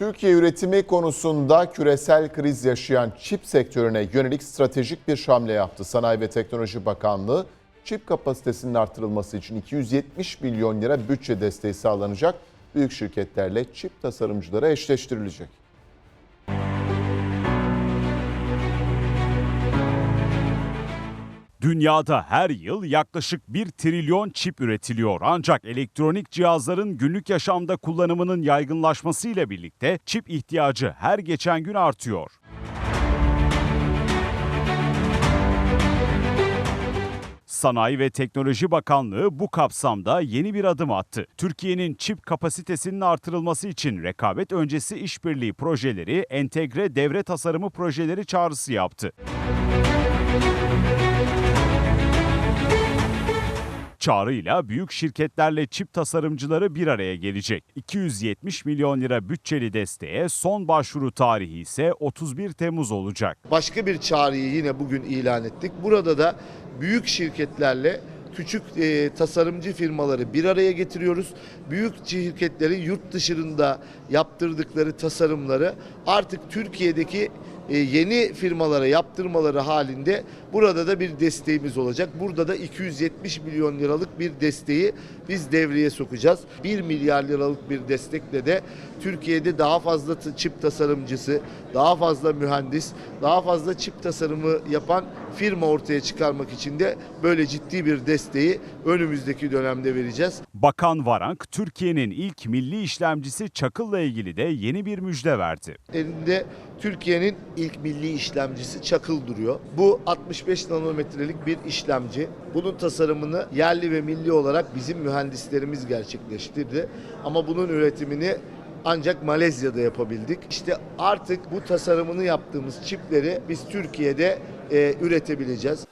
Türkiye üretimi konusunda küresel kriz yaşayan çip sektörüne yönelik stratejik bir hamle yaptı. Sanayi ve Teknoloji Bakanlığı çip kapasitesinin artırılması için 270 milyon lira bütçe desteği sağlanacak. Büyük şirketlerle çip tasarımcıları eşleştirilecek. Dünyada her yıl yaklaşık 1 trilyon çip üretiliyor. Ancak elektronik cihazların günlük yaşamda kullanımının yaygınlaşmasıyla birlikte çip ihtiyacı her geçen gün artıyor. Sanayi ve Teknoloji Bakanlığı bu kapsamda yeni bir adım attı. Türkiye'nin çip kapasitesinin artırılması için rekabet öncesi işbirliği projeleri, entegre devre tasarımı projeleri çağrısı yaptı. Çağrıyla büyük şirketlerle çip tasarımcıları bir araya gelecek. 270 milyon lira bütçeli desteğe son başvuru tarihi ise 31 Temmuz olacak. Başka bir çağrıyı yine bugün ilan ettik. Burada da büyük şirketlerle küçük e, tasarımcı firmaları bir araya getiriyoruz. Büyük şirketlerin yurt dışında yaptırdıkları tasarımları artık Türkiye'deki yeni firmalara yaptırmaları halinde burada da bir desteğimiz olacak. Burada da 270 milyon liralık bir desteği biz devreye sokacağız. 1 milyar liralık bir destekle de Türkiye'de daha fazla çip tasarımcısı, daha fazla mühendis, daha fazla çip tasarımı yapan firma ortaya çıkarmak için de böyle ciddi bir desteği önümüzdeki dönemde vereceğiz. Bakan Varank, Türkiye'nin ilk milli işlemcisi Çakıl'la ilgili de yeni bir müjde verdi. Elinde Türkiye'nin ilk milli işlemcisi Çakıl duruyor. Bu 65 nanometrelik bir işlemci. Bunun tasarımını yerli ve milli olarak bizim mühendislerimiz gerçekleştirdi. Ama bunun üretimini ancak Malezya'da yapabildik. İşte artık bu tasarımını yaptığımız çipleri biz Türkiye'de e, üretebileceğiz.